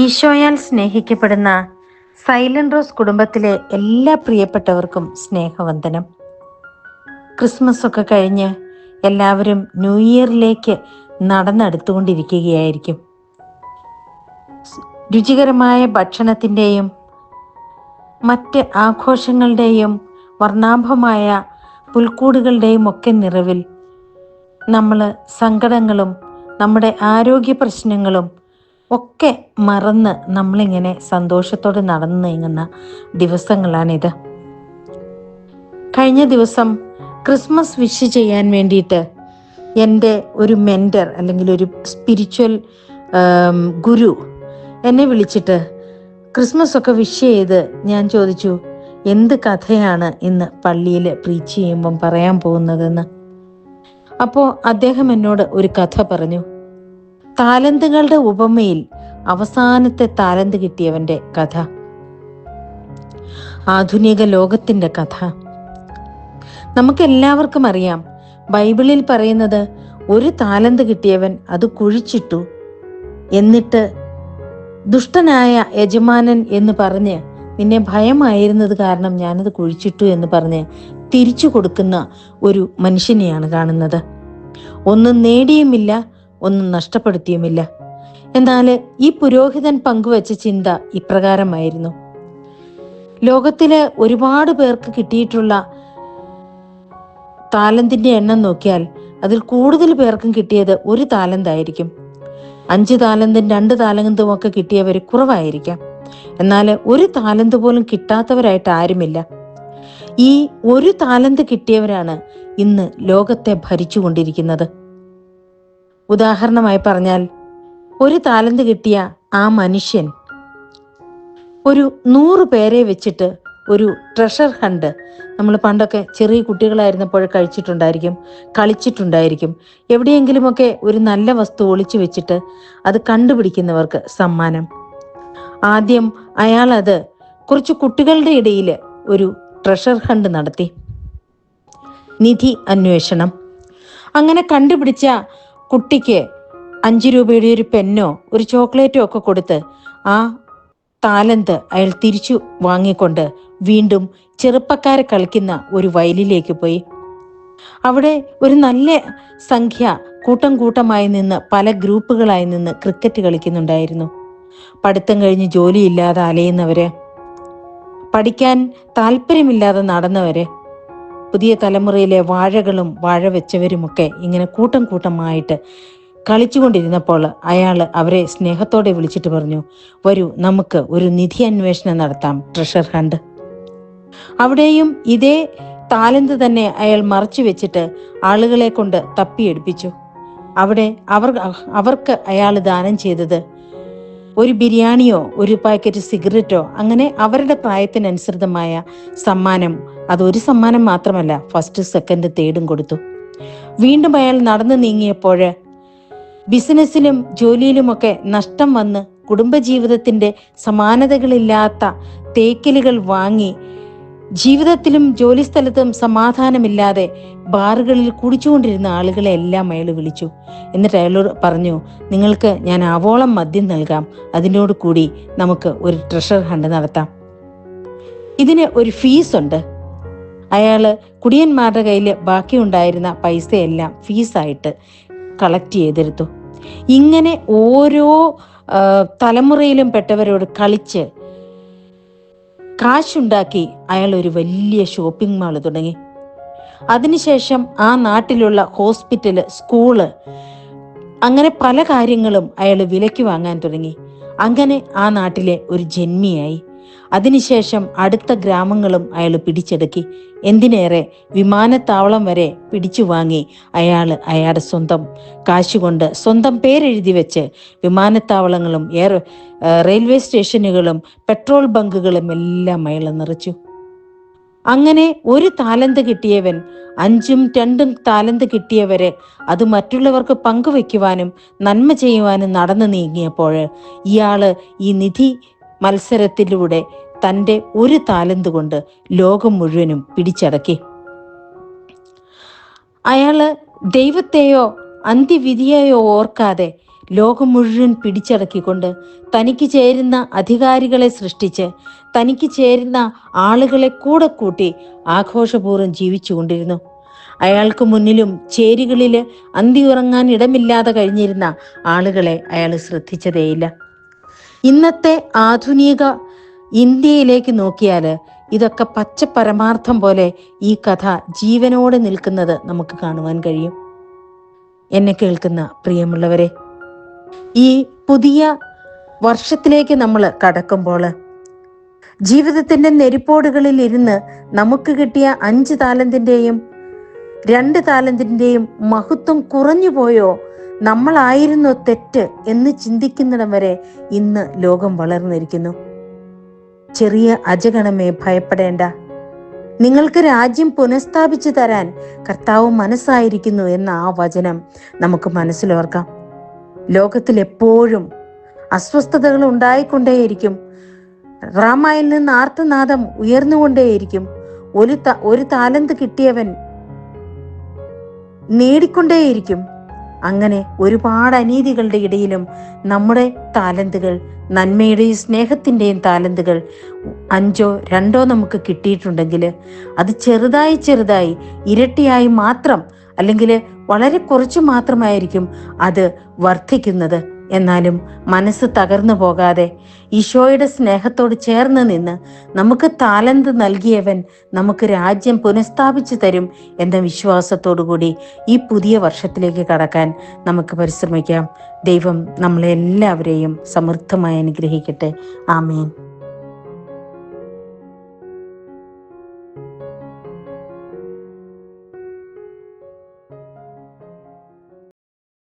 ഈശോയാൽ സ്നേഹിക്കപ്പെടുന്ന silent rose കുടുംബത്തിലെ എല്ലാ പ്രിയപ്പെട്ടവർക്കും സ്നേഹവന്ദനം. ക്രിസ്മസ് ഒക്കെ കഴിഞ്ഞ് എല്ലാവരും ന്യൂ ഇയറിലേക്ക് നടന്നെടുത്തുകൊണ്ടിരിക്കുകയായിരിക്കും. രുചികരമായ ഭക്ഷണത്തിന്റെയും മറ്റ് ആഘോഷങ്ങളുടെയും വർണാഭമായ പുൽക്കൂടുകളുടെയും ഒക്കെ നിറവിൽ നമ്മൾ സങ്കടങ്ങളും നമ്മുടെ ആരോഗ്യ പ്രശ്നങ്ങളും ഒക്കെ മറന്ന് നമ്മളിങ്ങനെ സന്തോഷത്തോടെ നടന്നു നീങ്ങുന്ന ദിവസങ്ങളാണിത്. കഴിഞ്ഞ ദിവസം ക്രിസ്മസ് വിഷ് ചെയ്യാൻ വേണ്ടിയിട്ട് എന്റെ ഒരു മെന്റർ അല്ലെങ്കിൽ ഒരു സ്പിരിച്വൽ ഗുരു എന്നെ വിളിച്ചിട്ട് ക്രിസ്മസ് ഒക്കെ വിഷ് ചെയ്ത് ഞാൻ ചോദിച്ചു എന്ത് കഥയാണ് ഇന്ന് പള്ളിയിൽ പ്രീച്ച് ചെയ്യുമ്പം പറയാൻ പോകുന്നതെന്ന്? അപ്പോൾ അദ്ദേഹം എന്നോട് ഒരു കഥ പറഞ്ഞു. താലന്തുകളുടെ ഉപമയിൽ അവസാനത്തെ താലന്ത് കിട്ടിയവന്റെ കഥ. ആധുനിക ലോകത്തിന്റെ കഥ. നമുക്കെല്ലാവർക്കും അറിയാം ബൈബിളിൽ പറയുന്നത് ഒരു താലന്ത് കിട്ടിയവൻ അത് കുഴിച്ചിട്ടു. എന്നിട്ട് ദുഷ്ടനായ യജമാനൻ എന്ന് പറഞ്ഞ് നിന്നെ ഭയമായിരുന്നത് കാരണം ഞാനത് കുഴിച്ചിട്ടു എന്ന് പറഞ്ഞ് തിരിച്ചു കൊടുക്കുന്ന ഒരു മനുഷ്യനെയാണ് കാണുന്നത്. ഒന്നും നേടിയുമില്ല ഒന്നും നഷ്ടപ്പെടുത്തിയുമില്ല. എന്നാൽ ഈ പുരോഹിതൻ പങ്കുവച്ച ചിന്ത ഇപ്രകാരമായിരുന്നു. ലോകത്തിലെ ഒരുപാട് പേർക്ക് കിട്ടിയിട്ടുള്ള താലന്തിന്റെ എണ്ണം നോക്കിയാൽ അതിൽ കൂടുതൽ പേർക്കും കിട്ടിയത് ഒരു താലന്തായിരിക്കും. അഞ്ച് താലന്തും രണ്ട് താലന്തും ഒക്കെ കിട്ടിയവർ കുറവായിരിക്കാം. എന്നാൽ ഒരു താലന്ത് പോലും കിട്ടാത്തവരായിട്ട് ആരുമില്ല. ഈ ഒരു താലന്ത് കിട്ടിയവരാണ് ഇന്ന് ലോകത്തെ ഭരിച്ചുകൊണ്ടിരിക്കുന്നത്. ഉദാഹരണമായി പറഞ്ഞാൽ ഒരു താലന്ത് കിട്ടിയ ആ മനുഷ്യൻ ഒരു നൂറ് പേരെ വെച്ചിട്ട് ഒരു ട്രഷർ ഹണ്ട് നമ്മൾ പണ്ടൊക്കെ ചെറിയ കുട്ടികളായിരുന്നപ്പോൾ കഴിച്ചിട്ടുണ്ടായിരിക്കും കളിച്ചിട്ടുണ്ടായിരിക്കും എവിടെയെങ്കിലുമൊക്കെ ഒരു നല്ല വസ്തു ഒളിച്ചു വെച്ചിട്ട് അത് കണ്ടുപിടിക്കുന്നവർക്ക് സമ്മാനം. ആദ്യം അയാൾ അത് കുറച്ച് കുട്ടികളുടെ ഇടയിൽ ഒരു ട്രഷർ ഹണ്ട് നടത്തി. നിധി അന്വേഷണം. അങ്ങനെ കണ്ടുപിടിച്ച കുട്ടിക്ക് അഞ്ച് രൂപയുടെ ഒരു പെന്നോ ഒരു ചോക്ലേറ്റോ ഒക്കെ കൊടുത്ത് ആ താലന്ത് അയാൾ തിരിച്ചു വാങ്ങിക്കൊണ്ട് വീണ്ടും ചെറുപ്പക്കാരെ കളിക്കുന്ന ഒരു വയലിലേക്ക് പോയി. അവിടെ ഒരു നല്ല സംഖ്യ കൂട്ടം കൂട്ടമായി നിന്ന് പല ഗ്രൂപ്പുകളായി നിന്ന് ക്രിക്കറ്റ് കളിക്കുന്നുണ്ടായിരുന്നു. പഠിത്തം കഴിഞ്ഞ് ജോലിയില്ലാതെ അലയുന്നവര് പഠിക്കാൻ താല്പര്യമില്ലാതെ നടന്നവര് പുതിയ തലമുറയിലെ വാഴകളും വാഴ വെച്ചവരുമൊക്കെ ഇങ്ങനെ കൂട്ടം കൂട്ടമായിട്ട് കളിച്ചുകൊണ്ടിരുന്നപ്പോൾ അയാൾ അവരെ സ്നേഹത്തോടെ വിളിച്ചിട്ട് പറഞ്ഞു വരൂ നമുക്ക് ഒരു നിധി അന്വേഷണം നടത്താം ട്രഷർ ഹണ്ട്. അവിടെയും ഇതേ താലന്ത് തന്നെ അയാൾ മറച്ചു വെച്ചിട്ട് ആളുകളെ കൊണ്ട് തപ്പിയെടുപ്പിച്ചു. അവിടെ അവർ അവർക്ക് അയാൾ ദാനം ചെയ്തത് ഒരു ബിരിയാണിയോ ഒരു പാക്കറ്റ് സിഗരറ്റോ അങ്ങനെ അവരുടെ പ്രായത്തിനനുസൃതമായ സമ്മാനം അതൊരു സമ്മാനം മാത്രമല്ല ഫസ്റ്റ് സെക്കൻഡ് തേർഡും കൊടുത്തു. വീണ്ടും അയാൾ നടന്നു നീങ്ങിയപ്പോൾ ബിസിനസ്സിലും ജോലിയിലുമൊക്കെ നഷ്ടം വന്ന് കുടുംബജീവിതത്തിന്റെ സമാനതകളില്ലാത്ത തേക്കലുകൾ വാങ്ങി ജീവിതത്തിലും ജോലിസ്ഥലത്തും സമാധാനമില്ലാതെ ബാറുകളിൽ കുടിച്ചുകൊണ്ടിരുന്ന ആളുകളെ എല്ലാം അയാൾ വിളിച്ചു. എന്നിട്ട് അയാളോട് പറഞ്ഞു നിങ്ങൾക്ക് ഞാൻ ആവോളം മദ്യം നൽകാം. അതിനോട് കൂടി നമുക്ക് ഒരു ട്രഷർ ഹണ്ട് നടത്താം. ഇതിന് ഒരു ഫീസ് ഉണ്ട്. അയാൾ കുടിയന്മാരുടെ കയ്യിൽ ബാക്കിയുണ്ടായിരുന്ന പൈസയെല്ലാം ഫീസായിട്ട് കളക്ട് ചെയ്തെടുത്തു. ഇങ്ങനെ ഓരോ തലമുറയിലും പെട്ടവരോട് കളിച്ച് കാശുണ്ടാക്കി അയാൾ ഒരു വലിയ ഷോപ്പിംഗ് മാൾ തുടങ്ങി. അതിനുശേഷം ആ നാട്ടിലുള്ള ഹോസ്പിറ്റൽ സ്കൂൾ അങ്ങനെ പല കാര്യങ്ങളും അയാൾ വിലയ്ക്ക് വാങ്ങാൻ തുടങ്ങി. അങ്ങനെ ആ നാട്ടിലെ ഒരു ജന്മിയായി. അതിനുശേഷം അടുത്ത ഗ്രാമങ്ങളും അയാൾ പിടിച്ചെടുക്കി. എന്തിനേറെ വിമാനത്താവളം വരെ പിടിച്ചു വാങ്ങി അയാൾ അയാളുടെ സ്വന്തം കാശുകൊണ്ട് സ്വന്തം പേരെഴുതി വെച്ച് വിമാനത്താവളങ്ങളും എയർ റെയിൽവേ സ്റ്റേഷനുകളും പെട്രോൾ ബങ്കുകളും എല്ലാം അയാൾ നിറച്ചു. അങ്ങനെ ഒരു താലന്ത് കിട്ടിയവൻ അഞ്ചും രണ്ടും താലന്ത് കിട്ടിയവരെ അത് മറ്റുള്ളവർക്ക് പങ്കുവെക്കുവാനും നന്മ ചെയ്യുവാനും നടന്നു നീങ്ങിയപ്പോൾ ഇയാൾ ഈ നിധി മത്സരത്തിലൂടെ തന്റെ ഒരു താലന്ത് കൊണ്ട് ലോകം മുഴുവനും പിടിച്ചടക്കി. അയാൾ ദൈവത്തെയോ അന്ത്യവിധിയെയോ ഓർക്കാതെ ലോകം മുഴുവൻ പിടിച്ചടക്കിക്കൊണ്ട് തനിക്ക് ചേരുന്ന അധികാരികളെ സൃഷ്ടിച്ച് തനിക്ക് ചേരുന്ന ആളുകളെ കൂടെ കൂട്ടി ആഘോഷപൂർവം ജീവിച്ചുകൊണ്ടിരുന്നു അയാൾക്ക് മുന്നിലും ചേരികളിൽ അന്തി ഉറങ്ങാൻ ഇടമില്ലാതെ കഴിഞ്ഞിരുന്ന ആളുകളെ അയാൾ ശ്രദ്ധിച്ചതേയില്ല. ഇന്നത്തെ ആധുനിക ഇന്ത്യയിലേക്ക് നോക്കിയാൽ ഇതൊക്കെ പച്ച പരമാർത്ഥം പോലെ ഈ കഥ ജീവനോടെ നിൽക്കുന്നത് നമുക്ക് കാണുവാൻ കഴിയും. എന്നെ കേൾക്കുന്ന പ്രിയമുള്ളവരെ ഈ പുതിയ വർഷത്തിലേക്ക് നമ്മൾ കടക്കുമ്പോൾ ജീവിതത്തിന്റെ നെരിപ്പോടുകളിൽ ഇരുന്ന് നമുക്ക് കിട്ടിയ അഞ്ച് താലന്തിന്റെയും രണ്ട് താലന്തിന്റെയും മഹത്വം കുറഞ്ഞു പോയോ നമ്മളായിരുന്നു തെറ്റ് എന്ന് ചിന്തിക്കുന്നിടം വരെ ഇന്ന് ലോകം വളർന്നിരിക്കുന്നു. ചെറിയ അജഗണമേ ഭയപ്പെടേണ്ട. നിങ്ങൾക്ക് രാജ്യം പുനഃസ്ഥാപിച്ചു തരാൻ കർത്താവ് മനസ്സായിരിക്കുന്നു എന്ന ആ വചനം നമുക്ക് മനസ്സിലോർക്കാം. ലോകത്തിൽ എപ്പോഴും അസ്വസ്ഥതകൾ ഉണ്ടായിക്കൊണ്ടേയിരിക്കും. റാമായിൽ നിന്ന് ആർത്തനാദം ഉയർന്നുകൊണ്ടേയിരിക്കും. ഒരു ഒരു താലന്ത് കിട്ടിയവൻ നേടിക്കൊണ്ടേയിരിക്കും. അങ്ങനെ ഒരുപാട് അനീതികളുടെ ഇടയിലും നമ്മുടെ താലന്തുകൾ നന്മയുടെയും സ്നേഹത്തിന്റെയും താലന്തുകൾ അഞ്ചോ രണ്ടോ നമുക്ക് കിട്ടിയിട്ടുണ്ടെങ്കിൽ അത് ചെറുതായി ചെറുതായി ഇരട്ടിയായി മാത്രം അല്ലെങ്കിൽ വളരെ കുറച്ച് മാത്രമായിരിക്കും അത് വർദ്ധിക്കുന്നത്. എന്നാലും മനസ്സ് തകർന്നു പോകാതെ ഈശോയുടെ സ്നേഹത്തോട് ചേർന്ന് നിന്ന് നമുക്ക് താലന്ത് നൽകിയവൻ നമുക്ക് രാജ്യം പുനഃസ്ഥാപിച്ചു തരും എന്ന വിശ്വാസത്തോടു കൂടി ഈ പുതിയ വർഷത്തിലേക്ക് കടക്കാൻ നമുക്ക് പരിശ്രമിക്കാം. ദൈവം നമ്മളെല്ലാവരെയും സമൃദ്ധമായി അനുഗ്രഹിക്കട്ടെ. ആമേൻ.